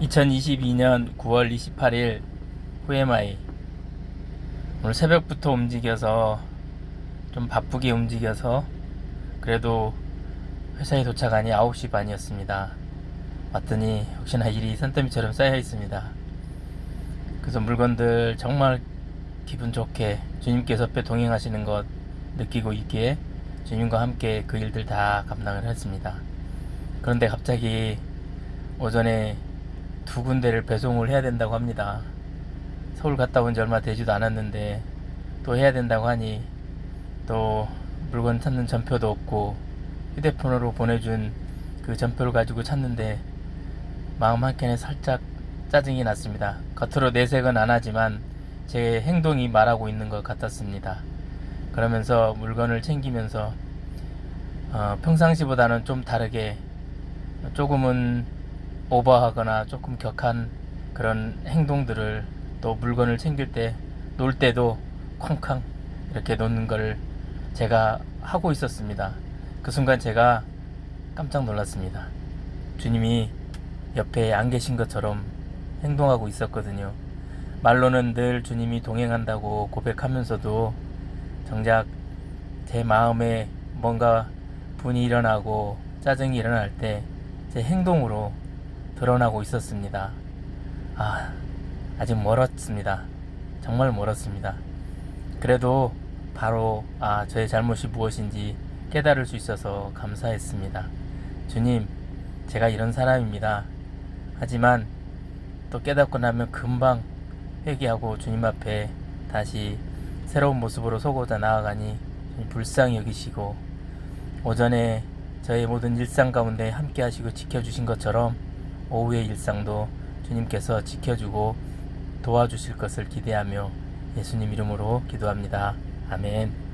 2022년 9월 28일 후에마이 오늘 새벽부터 움직여서 좀 바쁘게 움직여서 그래도 회사에 도착하니 9시 반이었습니다. 왔더니 역시나 일이 산더미처럼 쌓여 있습니다. 그래서 물건들 정말 기분 좋게 주님께서 옆에 동행하시는 것 느끼고 있기에 주님과 함께 그 일들 다 감당을 했습니다. 그런데 갑자기 오전에 두 군데를 배송을 해야 된다고 합니다. 서울 갔다 온 지 얼마 되지도 않았는데 또 해야 된다고 하니 또 물건 찾는 전표도 없고 휴대폰으로 보내준 그 전표를 가지고 찾는데 마음 한켠에 살짝 짜증이 났습니다. 겉으로 내색은 안 하지만 제 행동이 말하고 있는 것 같았습니다. 그러면서 물건을 챙기면서 어, 평상시보다는 좀 다르게 조금은 오버하거나 조금 격한 그런 행동들을 또 물건을 챙길 때 놀 때도 쾅쾅 이렇게 놓는 걸 제가 하고 있었습니다. 그 순간 제가 깜짝 놀랐습니다. 주님이 옆에 안 계신 것처럼 행동하고 있었거든요. 말로는 늘 주님이 동행한다고 고백하면서도 정작 제 마음에 뭔가 분이 일어나고 짜증이 일어날 때 제 행동으로 드러나고 있었습니다. 아, 아직 멀었습니다. 정말 멀었습니다. 그래도 바로 아, 저의 잘못이 무엇인지 깨달을 수 있어서 감사했습니다. 주님, 제가 이런 사람입니다. 하지만 또 깨닫고 나면 금방 회개하고 주님 앞에 다시 새로운 모습으로 서고자 나아가니 불쌍히 여기시고 오전에 저의 모든 일상 가운데 함께 하시고 지켜주신 것처럼 오후의 일상도 주님께서 지켜주고 도와주실 것을 기대하며 예수님 이름으로 기도합니다. 아멘.